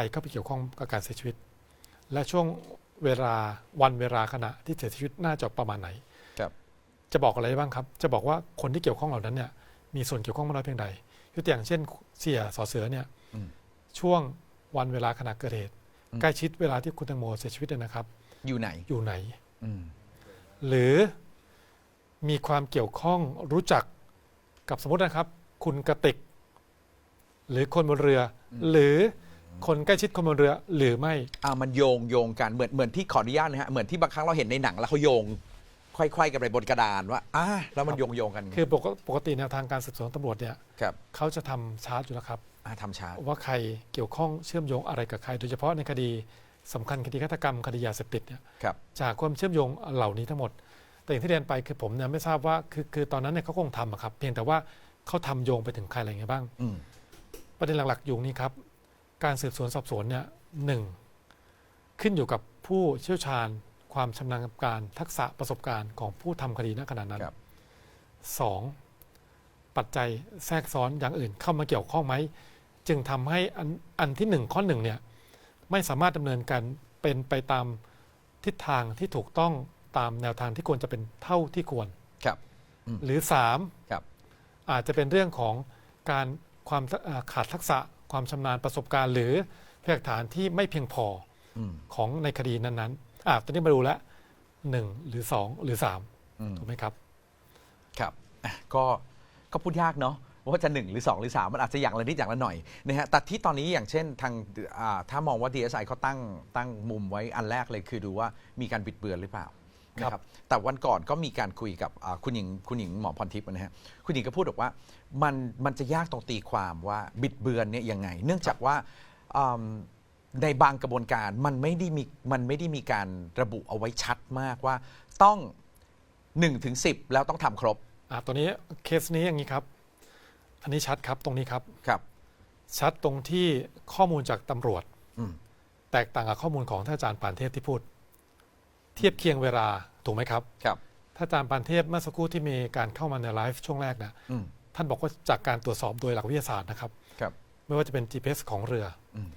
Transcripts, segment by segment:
รเข้าไปเกี่ยวข้องกับการเสียชีวิต และช่วงเวลาวันเวลาขณะที่เสียชีวิตน่าจะประมาณไหนครับจะบอกอะไรบ้างครับ จะบอกว่าคนที่เกี่ยวข้องเหล่านั้นเนี่ยมีส่วนเกี่ยวข้องมากน้อยเพียงใดยกตัวอย่างเช่น เสียสอเสือเนี่ยอืมช่วงวันเวลาขณะเกิดเหตุอืมใกล้ชิดเวลาที่คุณแตงโมเสียชีวิตเนี่ยนะครับ อยู่ไหนอยู่ไหนอืมหรือมีความเกี่ยวข้องรู้จักกับสมมตินะครับ คุณกระติก หรือคนบนเรือ หรือ คนใกล้ชิดคนบนเรือหรือไม่ อ่ามันโยงโยงกันเหมือนเหมือนที่ขออนุญาตนะฮะเหมือนที่บางครั้งเราเห็นในหนังแล้วเขาโยงค่อยๆกันไปบนกระดานว่าอ่าแล้วมันโยงโยงกันคือปกปกติแนวทางการสืบสวนตำรวจเนี่ยครับเขาจะทำชาร์ตอยู่แล้วครับ อ่าทำช้าว่าใครเกี่ยวข้องเชื่อมโยงอะไรกับใคร โดยเฉพาะในคดีสำคัญคดีฆาตกรรมคดียาเสพติดเนี่ยครับ จากความเชื่อมโยงเหล่านี้ทั้งหมด แต่อย่างที่เรียนไปคือผมเนี่ยไม่ทราบว่าคือคือตอนนั้นเนี่ยเขาคงทำอะครับ เพียงแต่ว่าเขาทำโยงไปถึงใครอะไรอย่างเงี้ยบ้าง อืม ประเด็นหลักๆอยู่นี้ครับ การสืบสวนสอบสวนเนี่ยหนึ่งขึ้นอยู่กับผู้เชี่ยวชาญ ความชำนาญการทักษะประสบการณ์ของผู้ทำคดีณขณะนั้นครับ สองปัจจัยแทรกซ้อนอย่างอื่นเข้ามาเกี่ยวข้องไหม จึงทำให้อันอันที่หนึ่งข้อหนึ่งเนี่ยไม่สามารถดำเนินการเป็นไปตามทิศทางที่ถูกต้องตามแนวทางที่ควรจะเป็นเท่าที่ควร ครับ หรือสาม ครับ อาจจะเป็นเรื่องของการความเอ่อขาดทักษะ ความชำนาญประสบการณ์หรือพยานหลักฐานที่ไม่เพียงพออืม ของในคดีนั้นๆอะตอนนี้มาดูแล้วหนึ่งหรือสองหรือสามอืม ถูกไหมครับ ครับอะก็ก็พูดยากเนาะว่าจะหนึ่งหรือ 2 หรือ 3 มันอาจจะอย่างละนิดอย่างละหน่อยนะฮะแต่ที่ตอนนี้อย่างเช่นทางอ่าถ้ามองว่า DSI เขาตั้งตั้งมุมไว้อันแรกเลยคือดูว่ามีการบิดเบือนหรือเปล่าครับ นะครับ แต่วันก่อนก็มีการคุยกับอ่าคุณหญิงคุณหญิงหมอพรทิพย์นะฮะ คุณหญิงก็พูดบอกว่ามันมันจะยากตรงตีความว่าบิดเบือนเนี่ยยังไง เนื่องจากว่าอืมในบางกระบวนการมันไม่ได้มีมันไม่ได้มีการระบุเอาไว้ชัดมากว่าต้อง1ถึง10 แล้วต้องทำครบอะตัวนี้เคสนี้อย่างนี้ครับ อันนี้ชัดครับตรงนี้ครับ ครับ ชัดตรงที่ข้อมูลจากตำรวจ อืม แตกต่างกับข้อมูลของท่านอาจารย์ปานเทพที่พูดเทียบเคียงเวลาถูกไหมครับครับท่านอาจารย์ปานเทพเมื่อสักครู่ที่มีการเข้ามาในไลฟ์ช่วงแรกนะอืมท่านบอกว่าจากการตรวจสอบโดยหลักวิทยาศาสตร์นะครับ ครับ ไม่ว่าจะเป็น GPS ของเรืออม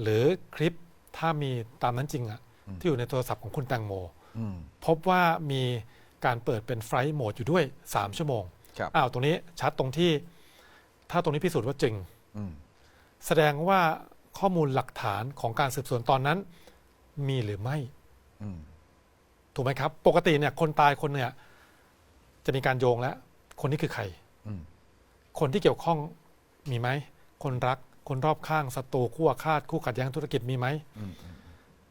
หรือคลิปถ้ามีตามนั้นจริงอะอืม ที่อยู่ในโทรศัพท์ของคุณแตงโม อืม พบว่ามีการเปิดเป็นไฟล์โหมดอยู่ด้วย 3 ชั่วโมงครับ อ้าวตรงนี้ชัดตรงที่ ถ้าตรงนี้พิสูจน์ว่าจริง อืมแสดงว่าข้อมูลหลักฐานของการสืบสวนตอนนั้น มีหรือไม่ อืม ถูกไหมครับ ปกติเนี่ยคนตายคนเนี่ยจะมีการโยงแล้ว คนนี้คือใคร อืม คนที่เกี่ยวข้องมีไหม คนรัก คนรอบข้างศัตรูคู่อาฆาตคู่ขัดแย้งธุรกิจมีไหม อืม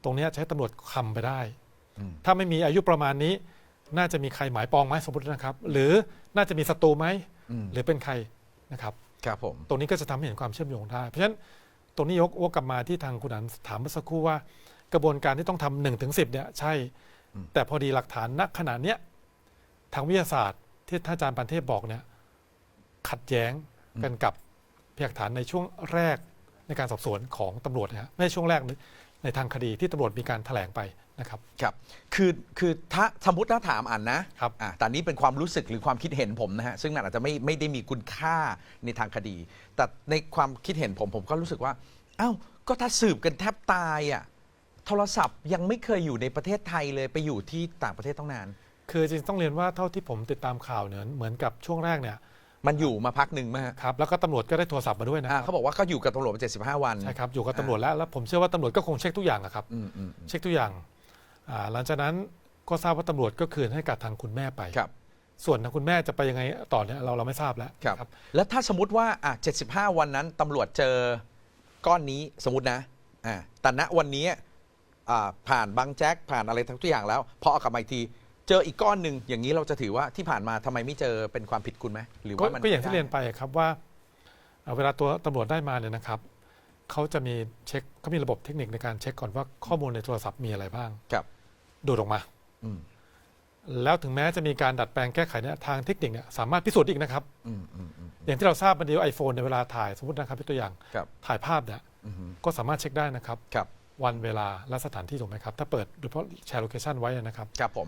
ตรงเนี้ยใช้ตำรวจคำไปได้ อืม ถ้าไม่มีอายุประมาณนี้ น่าจะมีใครหมายปองไหมสมมตินะครับ หรือน่าจะมีศัตรูไหม อืมหรือเป็นใครนะครับ ครับผม ตรงนี้ก็จะทำให้เห็นความเชื่อมโยงได้ เพราะฉะนั้นตรงนี้ยกวกกลับมาที่ทางคุณอันถามเมื่อสักครู่ว่า กระบวนการที่ต้องทำหนึ่งถึงสิบเนี่ยใช่ แต่พอดีหลักฐานณขณะเนี้ยทางวิทยาศาสตร์ที่ท่านอาจารย์ปันเทพบอกเนี่ยขัดแย้งกันกับพยานหลักฐานในช่วงแรกในการสอบสวนของตำรวจนะฮะไม่ใช่ช่วงแรกในทางคดีที่ตำรวจมีการแถลงไปนะครับครับ คือคือถ้าสมมติถ้าถามอ่านนะครับอะแต่นี้เป็นความรู้สึกหรือความคิดเห็นผมนะฮะซึ่งมันอาจจะไม่ไม่ได้มีคุณค่าในทางคดี แต่ในความคิดเห็นผมผมก็รู้สึกว่าอ้าวก็ถ้าสืบกันแทบตายอะ โทรศัพท์ยังไม่เคยอยู่ในประเทศไทยเลยไปอยู่ที่ต่างประเทศต้องนาน คือจริงๆต้องเรียนว่าเท่าที่ผมติดตามข่าวเนี่ยเหมือนกับช่วงแรกเนี่ยมันอยู่มาพักหนึ่งไหมฮะครับแล้วก็ตำรวจก็ได้โทรศัพท์มาด้วยนะคอ่ารับเขาบอกว่าเขาอยู่กับตำรวจมา 75 วัน ใช่ครับอยู่กับตำรวจแล้วแล้วผมเชื่อว่าตำรวจก็คงเช็คทุกอย่างอะครับ อืมอืมอืมเช็คทุกอย่างอ่าหลังจากนั้นก็ทราบว่าตำรวจก็คืนให้กับทางคุณแม่ไป ครับ ส่วนทางคุณแม่จะไปยังไงต่อเนี่ยเราเราไม่ทราบแล้วครับแล้วถ้าสมมติว่าอะ75 วันนั้นตำรวจเจอก้อนนี้สมมตินะอ่าแต่ณวันนี้อ่า ผ่านบางแจ็คผ่านอะไรทั้งทุกอย่างแล้วพอเอากลับมาอีกที เจออีกก้อนหนึ่งอย่างนี้เราจะถือว่าที่ผ่านมาทำไมไม่เจอเป็นความผิดคุณไหมหรือก็ว่ามันก็อย่างที่ไม่ได้เรียนไปครับว่าเอ่อเวลาตัวตำรวจได้มาเนี่ยนะครับเขาจะมีเช็คเขามีระบบเทคนิคในการเช็คก่อนว่าข้อมูลในโทรศัพท์มีอะไรบ้าง ครับ ดูดออกมา อืมแล้วถึงแม้จะมีการดัดแปลงแก้ไขเนี่ยทางเทคนิคเนี่ยสามารถพิสูจน์อีกนะครับ อืมอืมอืม อย่างที่เราทราบมันเดียวไอโฟนในเวลาถ่ายสมมตินะครับเป็นตัวอย่าง ครับ ถ่ายภาพเนี่ยอืมก็สามารถเช็คได้นะครับ ครับ วันเวลาและสถานที่ถูกไหมครับ ถ้าเปิดโดยเฉพาะแชร์โลเคชันไว้นะครับ ครับผม